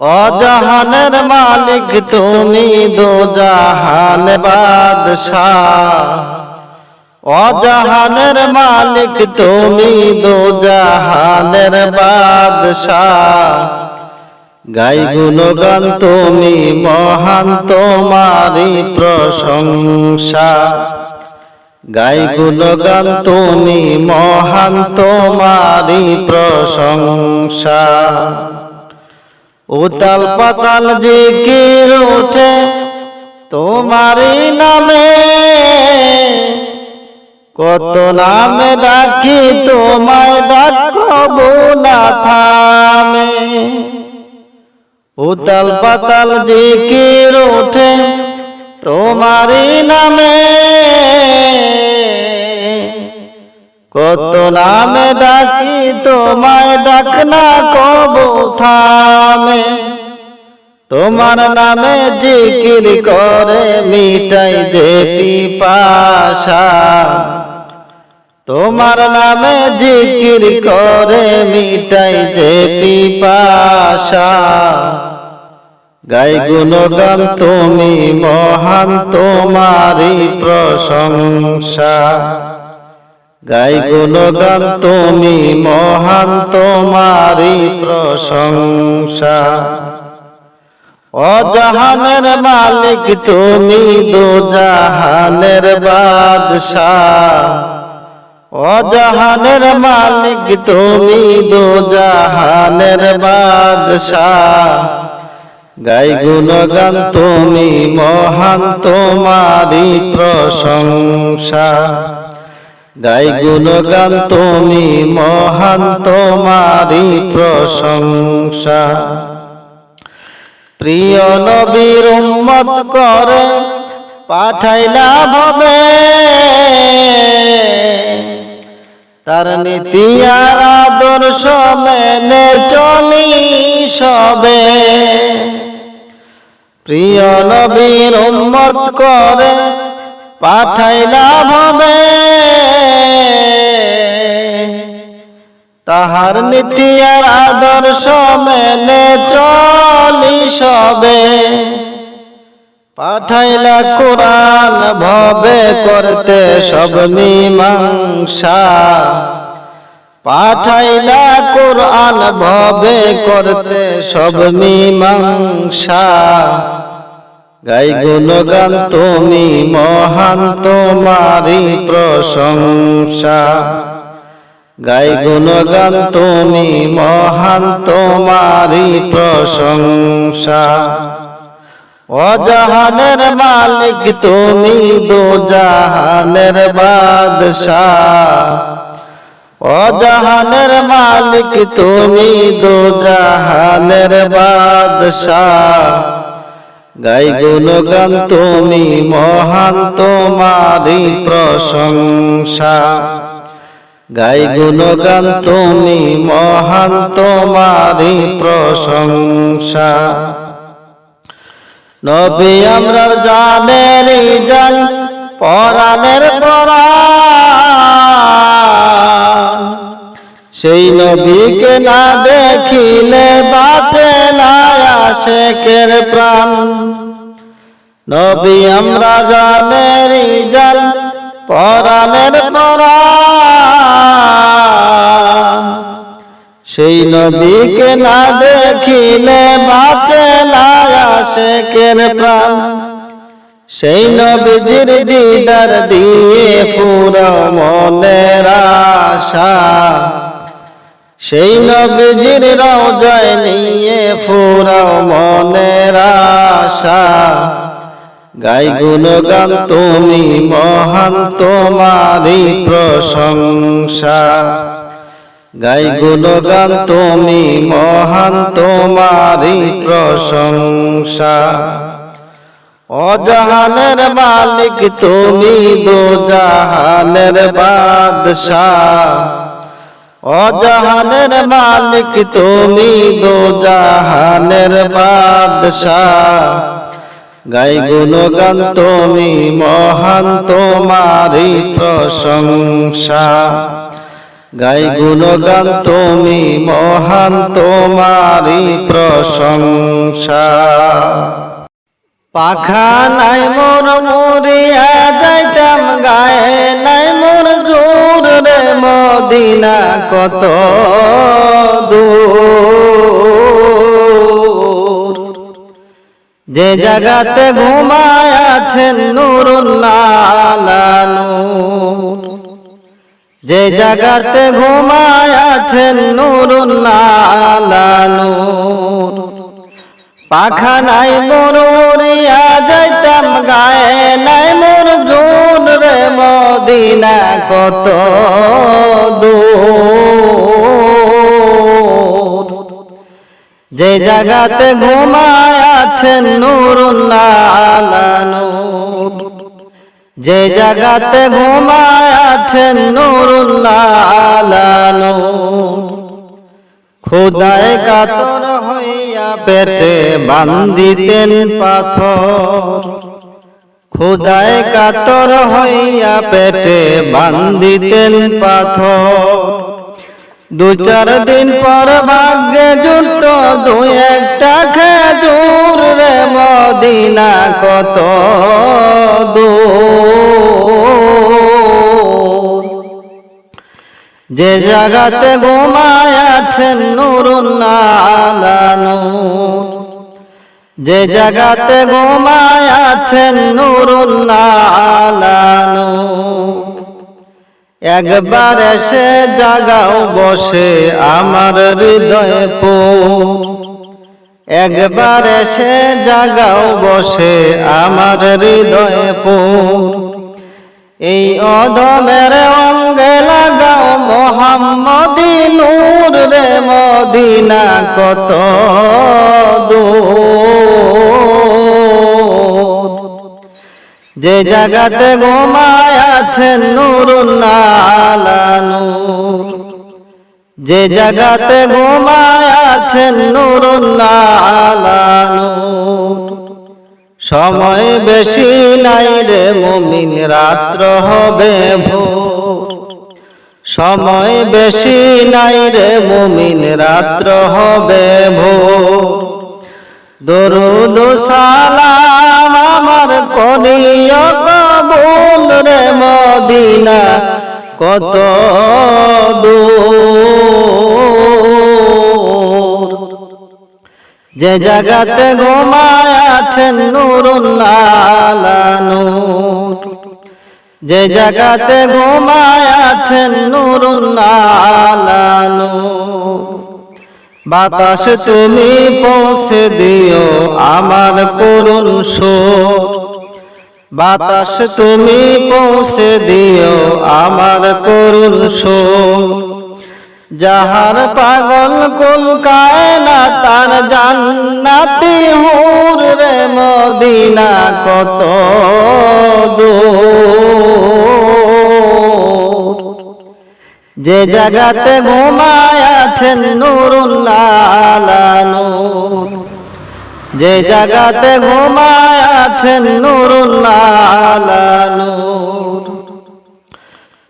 অজাহানের মালিক, তুমি দো জাহান বাদশাহ। অজাহানের মালিক, তুমি দো জাহানের বাদশাহ। গাই তুমি মহান তোমারি প্রশংসা। গাই গুণগান তুমি মহান তোমারি প্রশংসা। উতাল পাতাল জিকির উঠে তোমারই নামে। কত নামে ডাকি, তোমায় ডাকবো না থামে। উতাল পাতাল জিকির উঠে তোমারই নামে। কত নামে ডাকি, তোমায় ডাকনা কবু থামে। তোমার নামে জিকির করে, মিটাই যে পিপাসা। তোমার নামে জিকির করে, মিটাই যে পিপাসা। গাই গুণগান, তুমি মহান তোমারি প্রশংসা। গাই গুণগান তুমি মহান তোমারি প্রশংসা। অজাহানের মালিক তুমি দু জাহানের বাদশাহ। অজাহানের মালিক তুমি দু জাহানের বাদশাহ। গাই গুণগান তুমি মহান তোমারি প্রশংসা। গাই গুণগান তুমি মহান তোমারি প্রশংসা। প্রিয় নবীর উম্মত করে পাঠাইলা ভবে তার নীতি আর আদর্শ মেনে চলি সবে। প্রিয় নবীর উম্মত করে পাঠাইলা ভবে তাহার নীতি আর আদর্শ মেনে চলি সবে। পাঠাইলা কোরআন ভবে করতে সব মীমাংসা। পাঠাইলা কোরআন ভবে করতে সব মীমাংসা। গাই গুণগান তুমি মহান তোমারি প্রশংসা। গাই গুণগান তুমি মহান তোমারি প্রশংসা। অজাহানের মালিক তুমি দো জাহানের বাদশাহ। অজাহানের মালিক তুমি দো জাহানের বাদশাহ। গাই গুণগান তুমি মহান তোমারি প্রশংসা। গাই গুণগান তুমি মহান তোমারি প্রশংসা। নবী আমরার জানের জান, পরাণের পরাণ সেই নবীকে না দেখিলে বাঁচে না আশেকের প্রাণ। নবী আমরা জানের জান পরাণের পরাণ। সেই নবীকে না দেখিলে বাঁচে না আশেকের প্রাণ। সেই নবীজির দিদার দিয়ে পুরো মনের আশা। সেই নবীজির রওজায় নিয়ে পুরো মনের আশা। গাই গুণগান তুমি মহান তোমারি প্রশংসা। গাই গুণগান তুমি মহান তোমারি প্রশংসা। অজাহানের মালিক তুমি দো জাহানের বাদশাহ অজাহানের মালিক, তুমি দো জাহানের বাদশাহ। গাই গুণগান, তুমি মহান তোমারি প্রশংসা। গাই গুণগান, তুমি মহান তোমারি প্রশংসা। পাখা নাই মোর মরিয়া, যাইতাম গায়ে নাই মোর জোর রে মদিনা কত দূর। যে জাগাতে ঘুমায় আছেন নুরুল্লাহ যে জাগাতে ঘুমায় আছেন নুরুল্লাহ পাখা নাই মোর উড়িয়া যাইতাম, গায়ে নাই মোর জোর রে মদিনা কত দূর। যে জাগাতে ঘুমায় আছেন নুরুল্লাহ যে জাগাতে ঘুমায় আছেন নুরুল্লাহ খুদায় কাতর হইয়া পেটে বান্দিতেন পাথর। খুদায় কাতর হইয়া পেটে বান্দিতেন পাথর। দু চার দিন পর ভাগ্যে জুটত দুই একটা খেজুর রে মদিনা কত দূর। যে জাগাতে ঘুমায় আছেন নুরুল্লাহ যে জাগাতে ঘুমায় আছেন নুরুল্লাহ একবার এসে জাগাও বসে আমার হৃদয়ে পো। একবার এসে জাগাও বসে আমার হৃদয়ে পো। এই অধমের অঙ্গে লাগাও মোহাম্মদি নূর রে মদিনা কত যে জাগাতে ঘুমায় আছেন নুরুল্লাহ নূর। যে জাগাতে ঘুমায় আছেন নুরুল্লাহ নূর। সময় বেশি নাই রে মুমিন, রাত্র হবে ভোর। সময় বেশি নাই রে মুমিন রাত্র হবে ভোর। দরুদ সালাম আমার করিও কবুল রে মদিনা কত দূর। যে জাগাতে ঘুমায় আছেন নুরুল্লাহ নূর। যে জাগাতে ঘুমায় আছেন নুরুল্লাহ নূর বাতাস তুমি পৌঁছে দিও আমার করুণ সুর। বাতাস তুমি পৌঁছে দিও আমার করুণ সুর। যাহার পাগল কুল কায়না তার জান্নাতি হুর রে মদিনা কত যে জাগাতে ঘুমায় আছেন নুরুল্লাহ নূর। যে জাগাতে ঘুমায় আছেন নুরুল্লাহ নূর।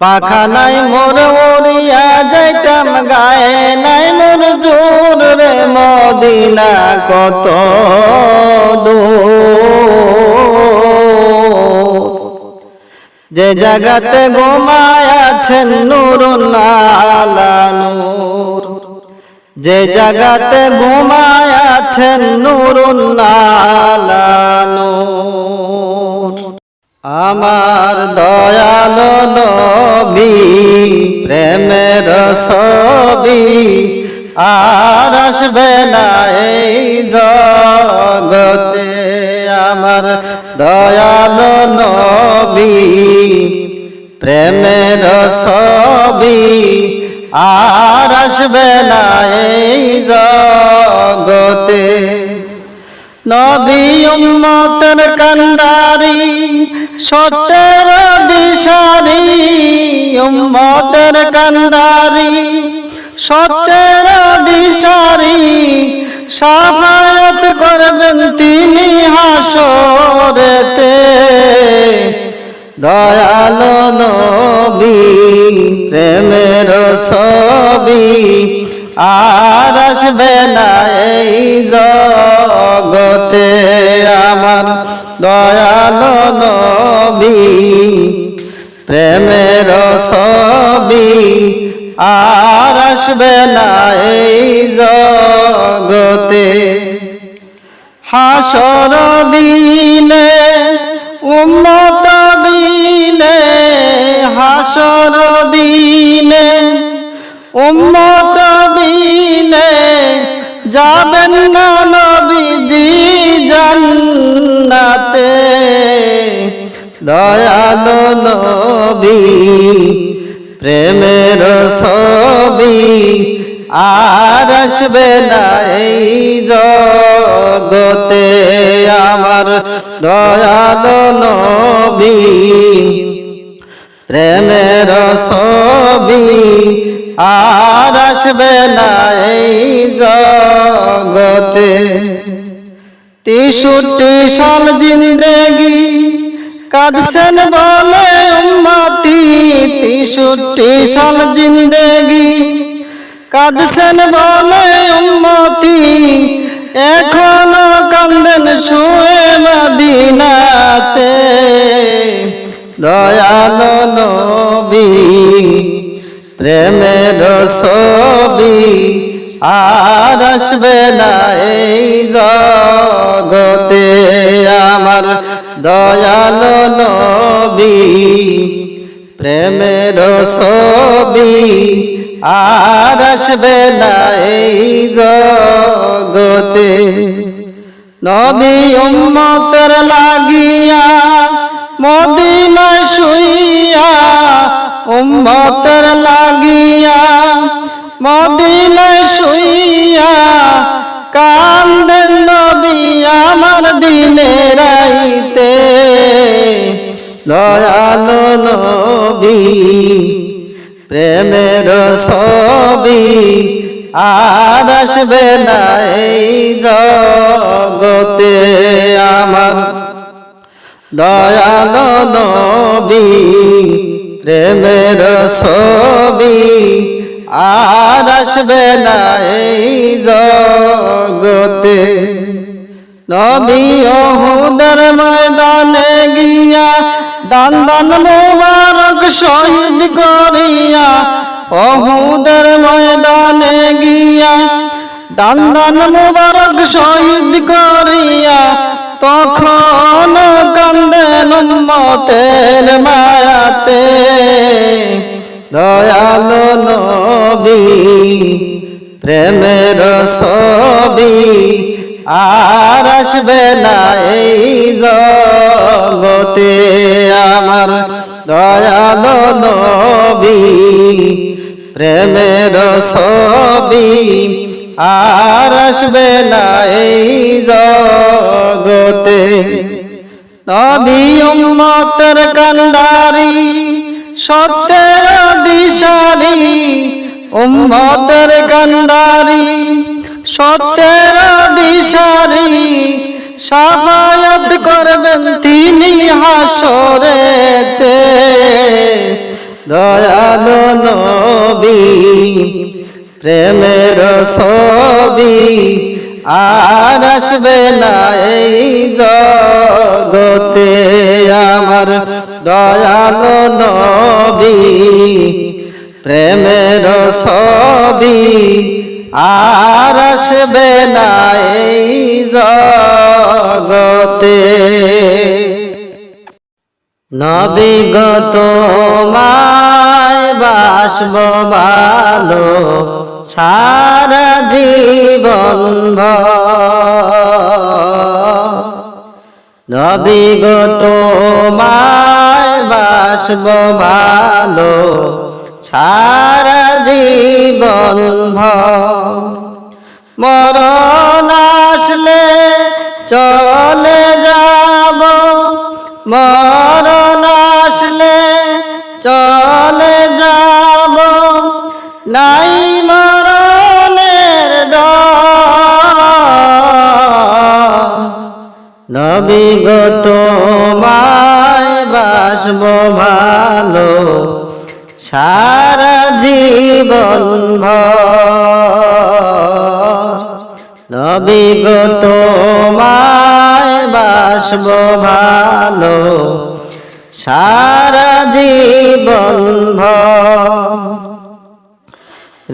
পাখা নাই মোর উড়িয়া যাইতাম, গায়ে নাই মোর জোর রে মদিনা কত যে জাগাতে ঘুমায় আছেন নুরুল্লাহ নূর। যে জাগাতে ঘুমায় আছেন নুরুল্লাহ নূর। আমার দয়াল নবী, প্রেমের ছবি আর আসবে না এই জগতে। আমার দয়াল নবী, প্রেমের ছবি আর আসবে না এই জগতে। নবী উম্মতের কান্ডারি সত্যের দিশারি উম্মতের কান্ডারি। সত্যের দিশারি সাফায়াত করবেন তিনি হাসরেতে। দয়ালো নবী প্রেমের ছবি। আর আসবে না এই জগতে আমার দয়ালো নবী, প্রেমের ছবি। আর আসবে না এই জগতে হাসর দিনে, উম্মত বিনে হাসর দিনে বিনে যাবেন না নবীজি জান্নাতে। দয়ালো নবী, প্রেমের ছবি আর আসবে না এই জগতে। আমার দয়ালো নবী, প্রেমের ছবি আর আসবে না এই জগতে। তেষট্টি সাল জিন্দেগি কাঁদছেন বলে উম্মতি। তেষট্টি সাল জিন্দেগি কাঁদছেন বলে উম্মতি। এখনও কান্দেন শুয়ে মদিনাতে। দয়ালো নবী প্রেমের ছবি আর আসবে না এই জগতে আমার দয়ালো নবী। প্রেমের ছবি আর আসবে না এই জগতে। নবী উম্মতের লাগিয়া মদিনায় শুইয়া উম্মতের লাগিয়া মদিনায় শুইয়া কান্দেন নবী আমার দিনে রাইতে। দয়ালো নবী, প্রেমের ছবি আর আসবে না এই জগতে আমার। দয়ালো নবী প্রেমের ছবি আর আসবে না এই জগতে। নবী অহুদের ময়দানে গিয়া দান দান মোবারক শহীদ করিয়া অহুদের ময়দানে গিয়া দান দান মোবারক শহীদ করিয়া তখন কান্দেন উম্মতের মায়াতে। দয়ালো নবী, প্রেমের ছবি আর আসবে না এই জগতে। আমার দয়ালো নবী, প্রেমের ছবি আর আসবে না এই জগতে। নবী উম্মতের কান্ডারি, সত্যের দিশারি, উম্মতের কান্ডারি, সত্যের দিশারি, সাফায়াত করবেন তিনি হাসরেতে। দয়ালো নবী, প্রেমের ছবি আর আসবে না এই জগতে আমার দয়ালো নবী, প্রেমের ছবি। আর আসবে না এই জগতে। নবিগত মায় বাসব ভালো। সারা জীবন নবিগত মায় বাসব ভালো। সারা জীবন মরণ আসলে চলে যাব। মরণ নবী গো বাসব ভালো। সারা জীবন নবী বাসব ভালো। সারা জীবন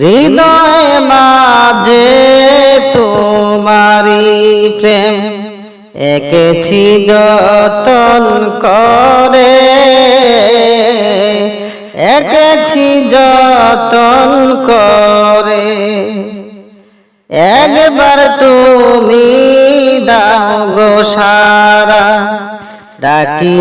হৃদয় মাঝে তোমারি প্রেম। একেছি যতন করে, একেছি যতন করে। একবার তুমি দাও গো সারা, ডাকি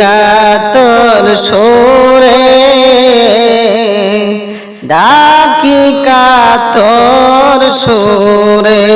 কাতর সোরে। ডাকি কাতর সোরে,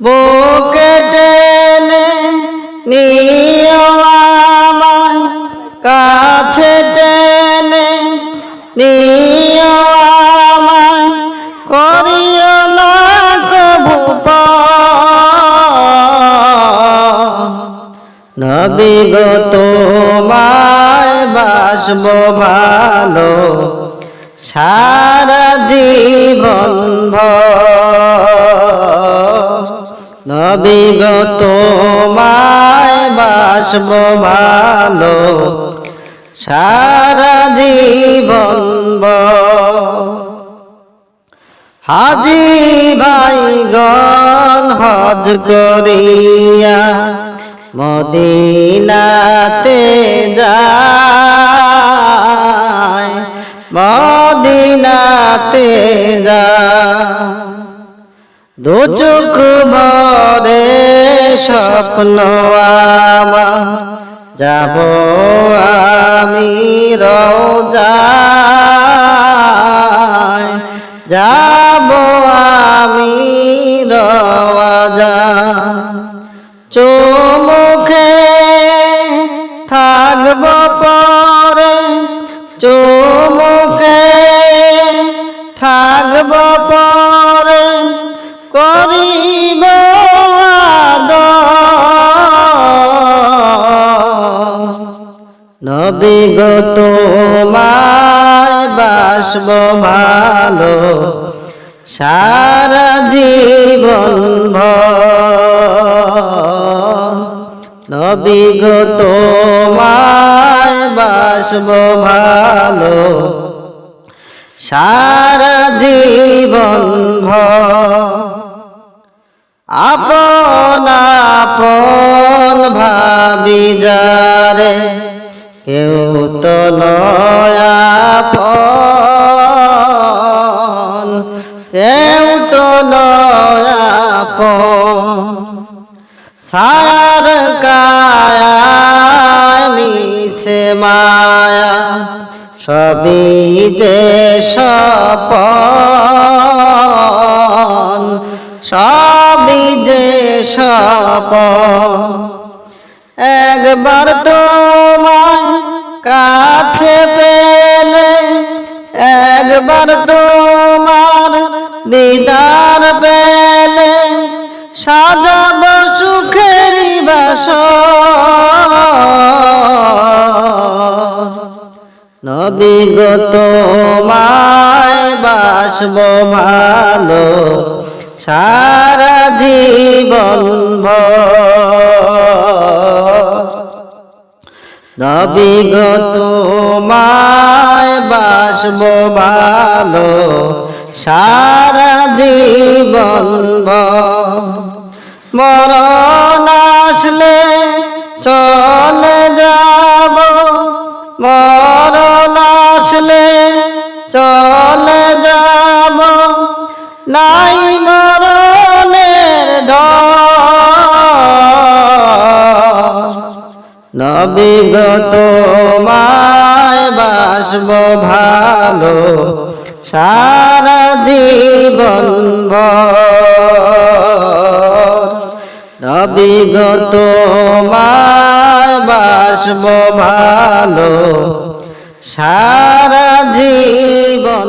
বুকে নিও কাছে টেনে নিও আমায় করিও না কবু নবী গো, তোমায় বাসব ভালো, সারা জীবন ভর। নবী গো, তোমায় বাসব ভালো। সারা জীবন হাজি ভাই গণ হজ করিয়া মদিনাতে যায়। মদিনাতে যায়। দু চোখ ভরে স্বপ্ন আমা যাব আমি রোজায় যাব আমি নবী গো তোমায় বাসব ভালো? সারা জীবন নবী গো তোমায় বাসব ভালো। সারা জীবন আপন আপন ভাবি যারে। কেউ তো নয়াপন কেউ তো সার কায়ামি সে মায়া, সবই যে সপন, সবই যে সপন। একবার তোমার কাছে পেলে একবার তোমার দিদার পেলে সাজাব সুখেরি বাস নবী গো তোমায় বাসব ভালো, সারা জীবন ভর। নবী গো তোমায় বাসব ভালো সারা জীবন মরণ আসলে চলে যাব মরণ নবী গো তোমায় বাসব ভালো সারা জীবন গো তোমায় বাসব ভালো সারা জীবন